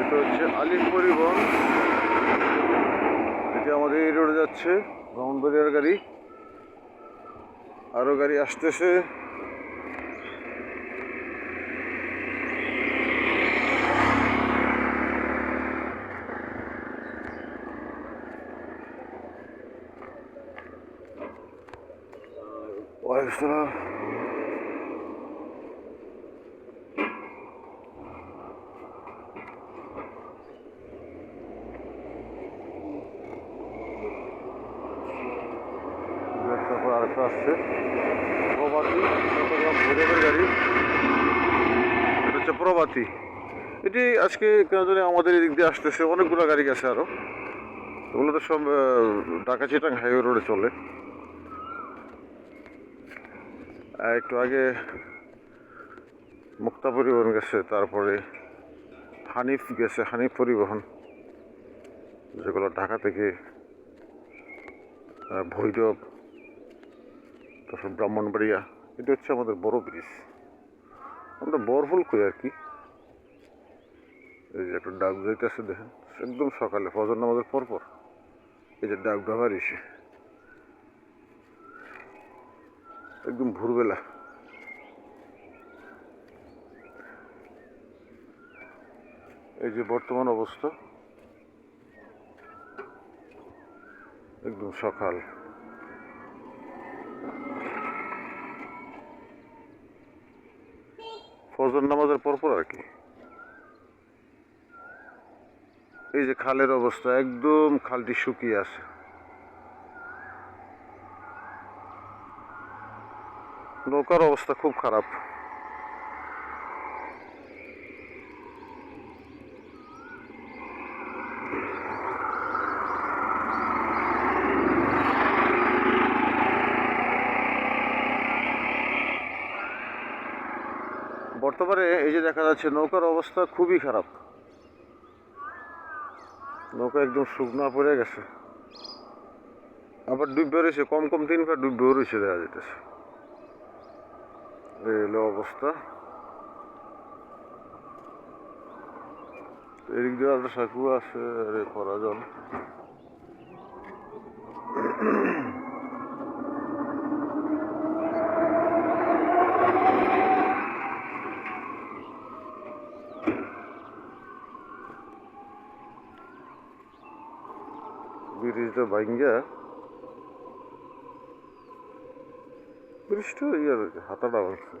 এটা হচ্ছে আলিম পরিবহন। এটা আমাদের এই রোডে যাচ্ছে, ব্রাহ্মণবাড়িয়ার গাড়ি। আরও গাড়ি আসতেছে। ওয়ালাইকুম আসসালাম আসছে। প্রভাতী গাড়ি। এটা হচ্ছে প্রভাতী। এটি আজকে কেন জানি আমাদের এদিক দিয়ে আসতেছে। অনেকগুলো গাড়ি গেছে আরও ওগুলো তো সব ঢাকা চিটাং হাইওয়ে রোডে চলে। একটু আগে মুক্তা পরিবহন গেছে, তারপরে হানিফ গেছে, হানিফ পরিবহন। যেগুলো ঢাকা থেকে ভৈরব তারপর ব্রাহ্মণবাড়িয়া, এটা হচ্ছে আমাদের বড় ব্রিজ। আমরা বরফুল কই আর কি? এই যে একটা ডাক যাইতেছে দেখেন, একদম সকালে, ফজর নামাজের পরপর। এই যে ডাক ব্যবহার এসে। একদম ভোরবেলা। এই যে বর্তমান অবস্থা। একদম সকাল। ফজর নামাজের পরপর আর কি। এই যে খালের অবস্থা, একদম খালটি শুকিয়ে আছে। নৌকার অবস্থা খুব খারাপ। বর্তমানে এই যে দেখা যাচ্ছে নৌকার অবস্থা খুবই খারাপ। নৌকা একদম শুকনা পড়ে গেছে। আবার ডুববে রয়েছে কম কম তিনবার ডুববেও রয়েছে দেখা যেতেছে অবস্থা। এদিক দিয়ে একটা সাঁকু আছে, আরে করা জল ব্রিজটা ভাঙ্গা ব্রিজটা ইয়ার হাতাটা ভাঙছে